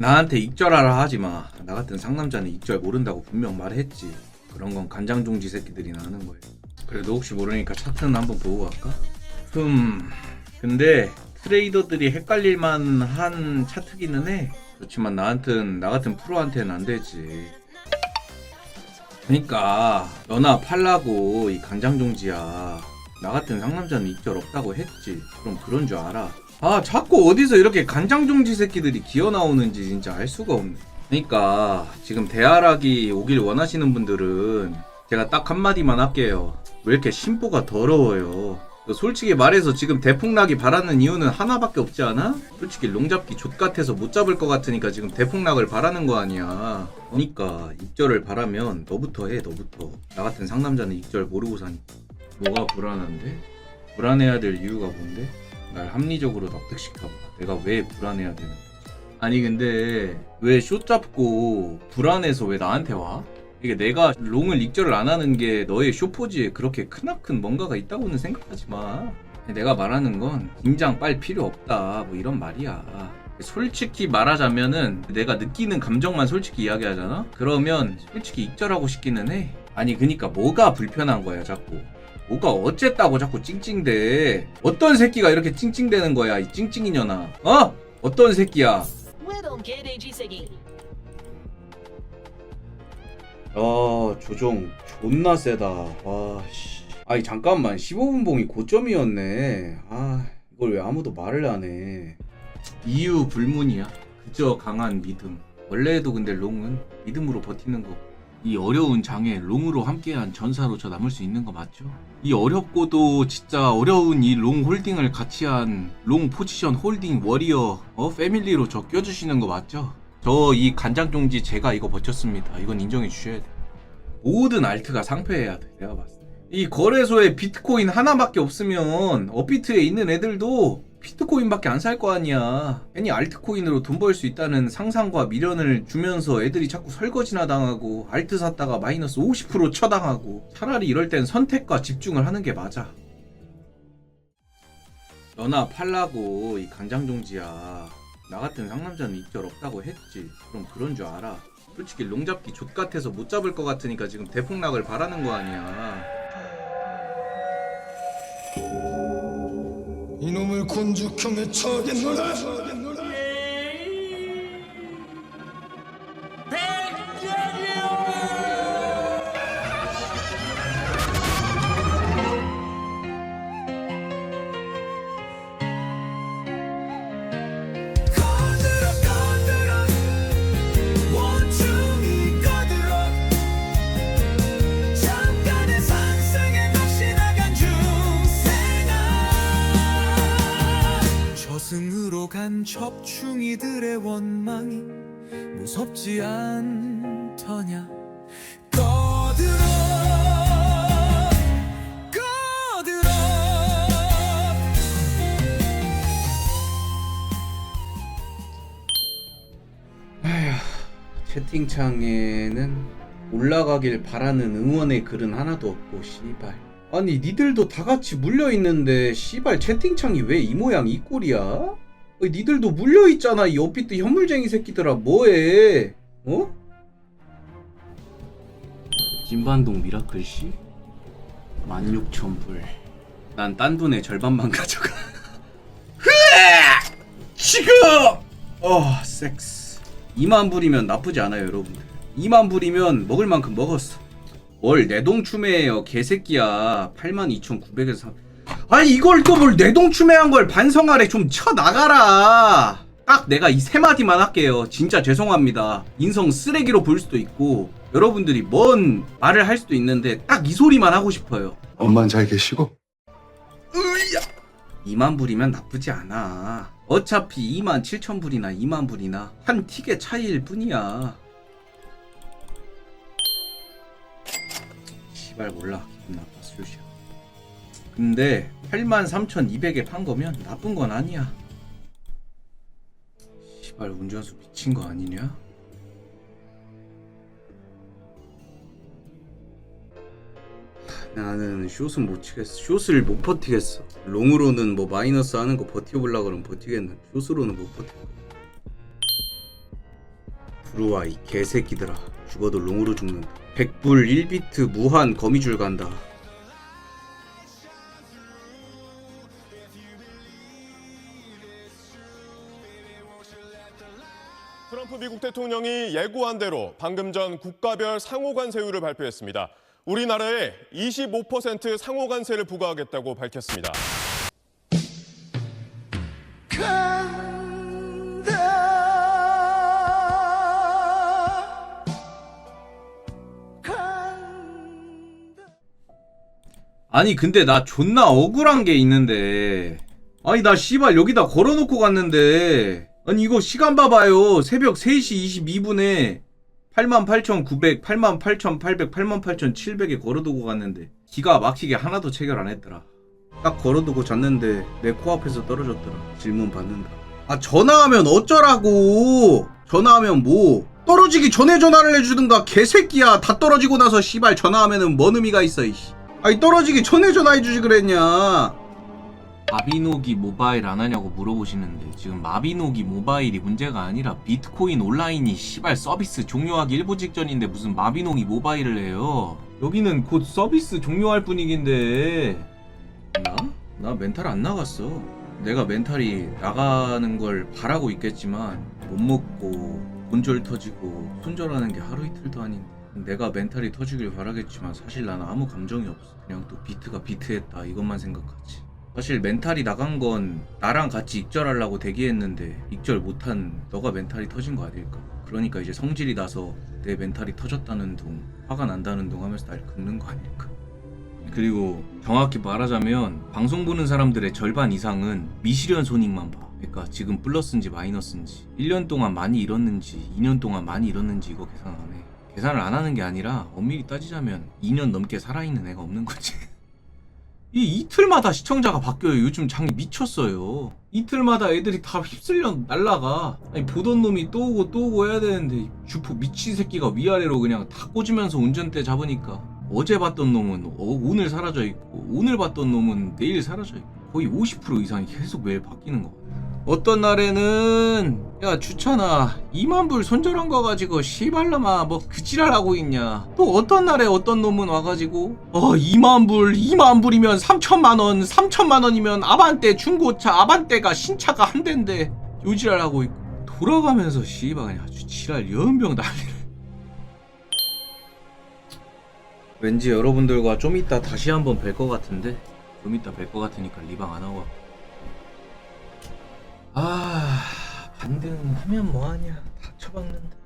나한테 익절하라 하지 마. 나 같은 상남자는 익절 모른다고 분명 말했지. 그런 건 간장종지 새끼들이나 하는 거예요. 그래도 혹시 모르니까 차트는 한번 보고 갈까? 흠. 근데 트레이더들이 헷갈릴만 한 차트기는 해. 그렇지만 나한텐 나 같은 프로한테는 안 되지. 그러니까 너나 팔라고 이 간장종지야. 나 같은 상남자는 익절 없다고 했지. 그럼 그런 줄 알아. 아 자꾸 어디서 이렇게 간장종지 새끼들이 기어 나오는지 진짜 알 수가 없네. 그러니까 지금 대하락이 오길 원하시는 분들은 제가 딱 한마디만 할게요. 왜 이렇게 심보가 더러워요. 그 솔직히 말해서 지금 대폭락이 바라는 이유는 하나밖에 없지 않아? 솔직히 롱잡기 족같아서 못 잡을 것 같으니까 지금 대폭락을 바라는 거 아니야. 그러니까 입절을 바라면 너부터 해 너부터. 나 같은 상남자는 입절 모르고 사니까. 뭐가 불안한데? 불안해야 될 이유가 뭔데? 날 합리적으로 납득시켜봐. 내가 왜 불안해야 되는 거지? 아니 근데 왜쇼 잡고 불안해서 왜 나한테 와? 이게 내가 롱을 익절을 안 하는 게 너의 쇼포지에 그렇게 크나큰 뭔가가 있다고는 생각하지 마. 내가 말하는 건 긴장 빨 필요 없다. 뭐 이런 말이야. 솔직히 말하자면은 내가 느끼는 감정만 솔직히 이야기하잖아? 그러면 솔직히 익절하고 싶기는 해. 아니 그니까 뭐가 불편한 거야 자꾸. 뭐가 어쨌다고 자꾸 찡찡대. 어떤 새끼가 이렇게 찡찡대는 거야 이 찡찡이년아. 어? 어떤 새끼야? 아 조종 존나 세다. 와씨. 아니 잠깐만. 15분 봉이 고점이었네. 아 이걸 왜 아무도 말을 안해? 이유 불문이야. 그저 강한 믿음. 원래도 근데 롱은 믿음으로 버티는 거 이 어려운 장에 롱으로 함께한 전사로 저 남을 수 있는 거 맞죠? 이 어렵고도 진짜 어려운 이 롱 홀딩을 같이 한 롱 포지션 홀딩 워리어 어 패밀리로 저 껴주시는 거 맞죠? 저 이 간장종지 제가 이거 버텼습니다. 이건 인정해 주셔야 돼. 모든 알트가 상패해야 돼. 내가 봤을 때. 이 거래소에 비트코인 하나밖에 없으면 업비트에 있는 애들도 비트코인밖에 안 살 거 아니야. 괜히 알트코인으로 돈 벌 수 있다는 상상과 미련을 주면서 애들이 자꾸 설거지나 당하고 알트 샀다가 마이너스 50% 쳐당하고 차라리 이럴 땐 선택과 집중을 하는 게 맞아. 너나 팔라고 이 간장종지야. 나 같은 상남자는 입절 없다고 했지. 그럼 그런 줄 알아. 솔직히 롱잡기 족같아서 못 잡을 것 같으니까 지금 대폭락을 바라는 거 아니야. 이놈을 곤죽형에 처하겠노라 첩충이들의 원망이 무섭지 않더냐 채팅창에는 올라가길 바라는 응원의 글은 하나도 없고 씨발. 아니 니들도 다 같이 물려 있는데 씨발 채팅창이 왜 이 모양 이 꼴이야? 어, 니들도 물려 있잖아 이 업비트 현물쟁이 새끼들아 뭐해? 어? 진반동 미라클 씨? 16,000불. 난 딴 돈의 절반만 가져가. 지금! 어 섹스. 2만 불이면 나쁘지 않아요 여러분들. 2만 불이면 먹을 만큼 먹었어. 뭘 내동추매예요 개새끼야. 82,900에서 아니 이걸 또 뭘 내동추매한 걸 반성하래 좀 쳐나가라 딱 내가 이 세 마디만 할게요 진짜 죄송합니다 인성 쓰레기로 보일 수도 있고 여러분들이 뭔 말을 할 수도 있는데 딱 이 소리만 하고 싶어요 엄만 잘 계시고 2만 불이면 나쁘지 않아. 어차피 2만 7천 불이나 2만 불이나 한 틱의 차이일 뿐이야. 시발 몰라. 기분 나빠 수시야. 근데 8만 3,200에 판 거면 나쁜 건 아니야. 시발 운전수 미친 거 아니냐? 나는 숏은 못 치겠어. 숏을 못 버티겠어. 롱으로는 뭐 마이너스 하는 거 버텨보려 그러면 버티겠는데 숏으로는 못 버텨. 들어와 이 개새끼들아 죽어도 롱으로 죽는다 100불 1비트 무한 거미줄 간다 미국 대통령이 예고한 대로 방금 전 국가별 상호관세율을 발표했습니다. 우리나라에 25% 상호관세를 부과하겠다고 밝혔습니다. 아니 근데 나 존나 억울한 게 있는데 아니 나 씨발 여기다 걸어놓고 갔는데 아니 이거 시간 봐봐요. 새벽 3시 22분에 88,900, 88,800, 88,700에 걸어두고 갔는데 기가 막히게 하나도 체결 안 했더라. 딱 걸어두고 잤는데 내 코앞에서 떨어졌더라. 질문 받는다. 아 전화하면 어쩌라고? 전화하면 뭐? 떨어지기 전에 전화를 해주든가. 개새끼야. 다 떨어지고 나서 씨발 전화하면은 뭔 의미가 있어 이씨. 아니 떨어지기 전에 전화해주지 그랬냐 마비노기 모바일 안 하냐고 물어보시는데 지금 마비노기 모바일이 문제가 아니라 비트코인 온라인이 씨발 서비스 종료하기 일보 직전인데 무슨 마비노기 모바일을 해요? 여기는 곧 서비스 종료할 분위기인데. 나? 나 멘탈 안 나갔어. 내가 멘탈이 나가는 걸 바라고 있겠지만 못 먹고 곤절 터지고 손절하는 게 하루 이틀도 아닌데 내가 멘탈이 터지길 바라겠지만 사실 나는 아무 감정이 없어. 그냥 또 비트가 비트했다 이것만 생각하지 사실 멘탈이 나간 건 나랑 같이 익절하려고 대기했는데 익절 못한 너가 멘탈이 터진 거 아닐까? 그러니까 이제 성질이 나서 내 멘탈이 터졌다는 둥 화가 난다는 둥 하면서 날 긁는 거 아닐까? 그리고 정확히 말하자면 방송 보는 사람들의 절반 이상은 미시련 손익만 봐. 그러니까 지금 플러스인지 마이너스인지 1년 동안 많이 잃었는지 2년 동안 많이 잃었는지 이거 계산 안 해. 계산을 안 하는 게 아니라 엄밀히 따지자면 2년 넘게 살아있는 애가 없는 거지 이 이틀마다 시청자가 바뀌어요. 요즘 장이 미쳤어요. 이틀마다 애들이 다 휩쓸려 날라가. 아니 보던 놈이 또 오고 또 오고 해야 되는데 주포 미친 새끼가 위아래로 그냥 다 꽂으면서 운전대 잡으니까 어제 봤던 놈은 어, 오늘 사라져 있고 오늘 봤던 놈은 내일 사라져 있고 거의 50% 이상이 계속 매일 바뀌는 거. 어떤 날에는 야 주찬아 2만 불 손절한 거 가지고 씨발라마 뭐 그지랄하고 있냐? 또 어떤 날에 어떤 놈은 와가지고 어 2만 불 2만 불이면 3천만 원 3천만 원이면 아반떼 중고차 아반떼가 신차가 한 대인데 요지랄하고 있고. 돌아가면서 씨발 그냥 아주 지랄 연병 난리를. 왠지 여러분들과 좀 이따 다시 한번 뵐 것 같은데? 좀 이따 뵐 것 같으니까 리방 안 하고 아 반등 하면 뭐하냐. 다 처박는다